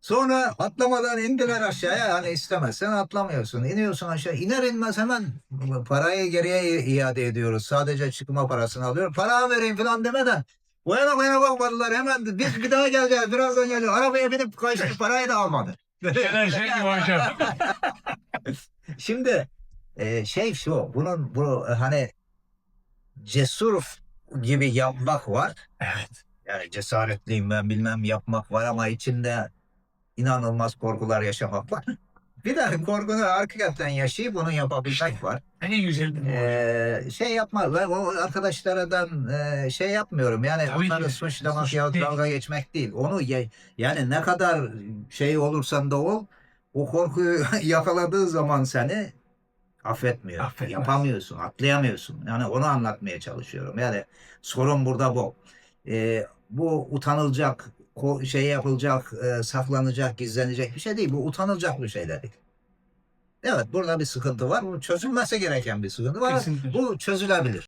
Sonra atlamadan indiler aşağıya. Hani istemezsen atlamıyorsun. İniyorsun aşağı. İner inmez hemen parayı geriye iade ediyoruz. Sadece çıkma parasını alıyor. Para vereyim falan demeden. Bu yana bu yana bakmadılar. Hemen biz bir daha geleceğiz. Birazdan geliyor. Arabaya binip kaçtı. Parayı da almadı. Şimdi e, şey şu. Bunun bu hani cesur gibi yapmak var. Evet. Yani cesaretliyim ben bilmem yapmak var ama içinde inanılmaz korkular yaşamak var. Bir de korkunu hakikaten yaşayıp bunu yapabilmek var. En güzel bu hocam. Ee, şey yapma ve o arkadaşlardan e, şey yapmıyorum yani Tabii onları ki. suçlamak Suç ya dalga geçmek değil. Onu ye- yani ne kadar şey olursan da ol o korkuyu yakaladığı zaman seni affetmiyor. Affetmez. Yapamıyorsun, atlayamıyorsun. Yani onu anlatmaya çalışıyorum. Yani sorun burada bu. Ee, bu utanılacak, şey yapılacak, e, saklanacak, gizlenecek bir şey değil. Bu utanılacak bir şeyler değil. Evet burada bir sıkıntı var. Bu çözülmesi gereken bir sıkıntı var. Kesinlikle. Bu çözülebilir.